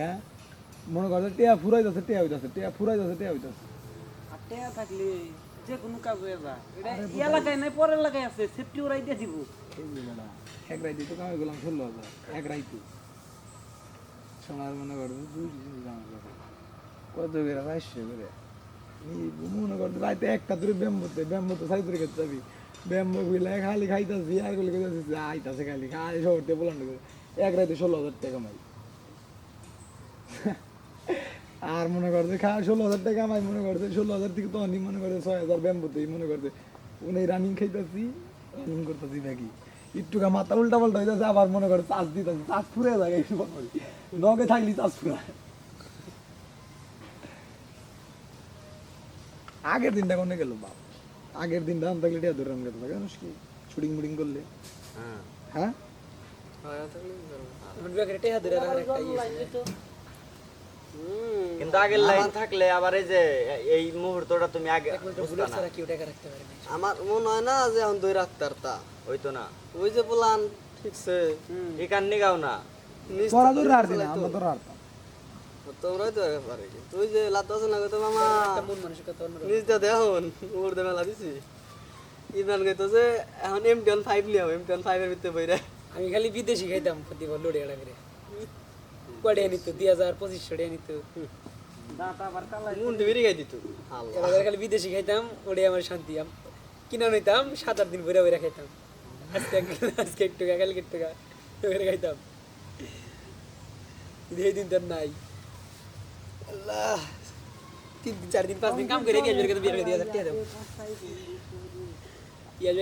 হ্যাঁ? মনে করছে টিয়া ফুরাই যাচ্ছে টিয়া হইতাছে টিয়া ফুরাই যাচ্ছে টিয়া হইতাছে। টেয়া থাকলে যে কোনো কাজ হয়ে যায়। এটা নাই আছে সেফটি ওরাই দিয়ে দিব। এই যে বেটা, এক রাইতে তো কামাই করলাম ষোলো হাজার এক রাইতে। সোনার মনে করছে দুই দিন কামাই করে কত করে চারশো করে এই মনে করছে রাইতে একটা দূরে ব্যাম্বোতে ব্যাম্বোতে সাইড করে যাবি। ব্যাম্বো গুলা খালি খাইতাছি আরগুলো আইতাছে খালি খালি শহরতে বলান এক রাইতে ষোলো হাজার টাকা কামাই আর মনে করছে খা ষোলো হাজার টাকা কামাই মনে করছে ষোলো হাজার থেকে তো অনেক মনে করছে ছয় হাজার ব্যাম্বোতেই মনে করছে উনি রানিং খাইতাছি রানিং করতেছি নাকি একটু গা মাথা উল্টা পাল্টা হইতেছে আবার মনে করে চাষ দিতেছে চাষ ফুরে যায় একটু নগে থাকলি চাষ ফুরায় আগের দিনটা কোনে গেল বাপ? আগের দিনটা আনতে গেলে টিয়া ধরে আনতে থাকে জানিস কি শুটিং মুটিং করলে? হ্যাঁ। টেয়া ধরে রাখার একটা ইয়ে আছে। কিন্তু আগের লাইন থাকলে আবার এই যে এই মুহূর্তটা তুমি আগে আমার মনে হয় না যে এখন দুই রাখতে পারতা হইতো না। ওই যে বলান ঠিকছে এখান নিগাও না। তোমরাই তো পারে। তুই যে লাতো আছে না গো তো মামা। একটা মন মানসিকতা অন্যরকম। নিজ দা দেখুন ওর দে মেলা দিছি। ইমরান কইতো যে এখন M ten five M ten ফাইভের ভিতরে বইরা। আমি খালি বিদেশি খাইতাম বল লোডে এড়া করে। কড়ে নিত দুই হাজার পঁচিশশো টাকা নিত খালি বিদেশি খাইতাম ওটাই আমার শান্তি কিনা নিতাম সাত আট দিন ঘুরে ঘুরে খাইতাম আজকে একটু কালকে একটু খাইতাম এই দিন তো আর নাই আল্লাহ তিন দিন চার দিন পাঁচ দিন কাম করে গিয়ে বিয়ে করে দিয়ে দেবো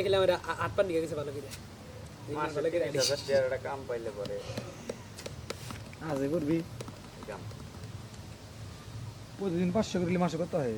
খেলে আমার আট পান নিয়ে গেছে ভালো করে ভালো করে কাম পাইলে পরে আজে করবি? প্রতিদিন পাঁচশো করলে মাসে কত হয়?